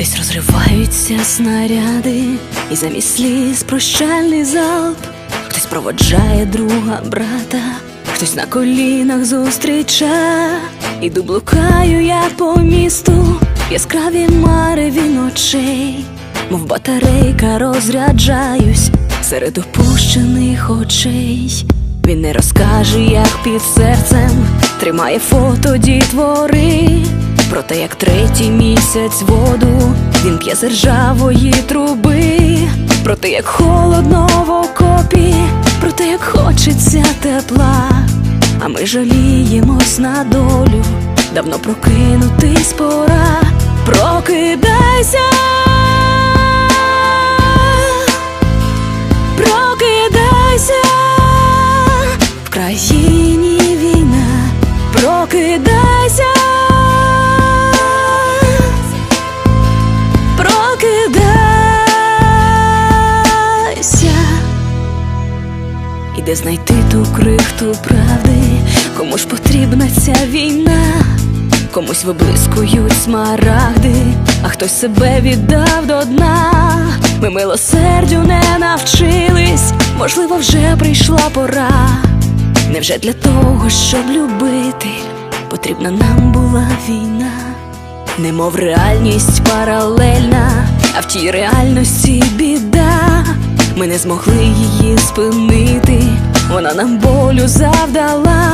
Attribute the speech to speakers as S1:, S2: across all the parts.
S1: Сипляться снаряди, і замість сліз прощальний залп. Хтось проводжає друга брата, хтось на колінах зустріча. Іду блукаю я по місту, яскраві мари очей, мов батарейка розряджаюсь серед опущених очей. Він не розкаже, як під серцем тримає фото дітвори. Про те, як третій місяць воду він п'є з ржавої труби, про те, як холодно в окопі, про те, як хочеться тепла, а ми жаліємось на долю, давно прокинутись пора, прокидайся. Прокидайся, прокидайся, і де знайти ту крихту правди, кому ж потрібна ця війна, комусь виблискують смарагди, а хтось себе віддав до дна. Ми милосердю не навчились, можливо, вже прийшла пора. Невже для того, щоб любити, потрібна нам була війна, немов реальність паралельна, а в тій реальності біда. Ми не змогли її спинити, вона нам болю завдала,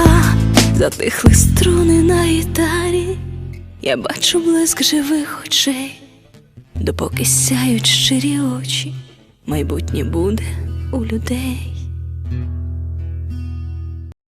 S1: затихли струни на гітарі, я бачу блиск живих очей, допоки сяють щирі очі, майбутнє буде у людей.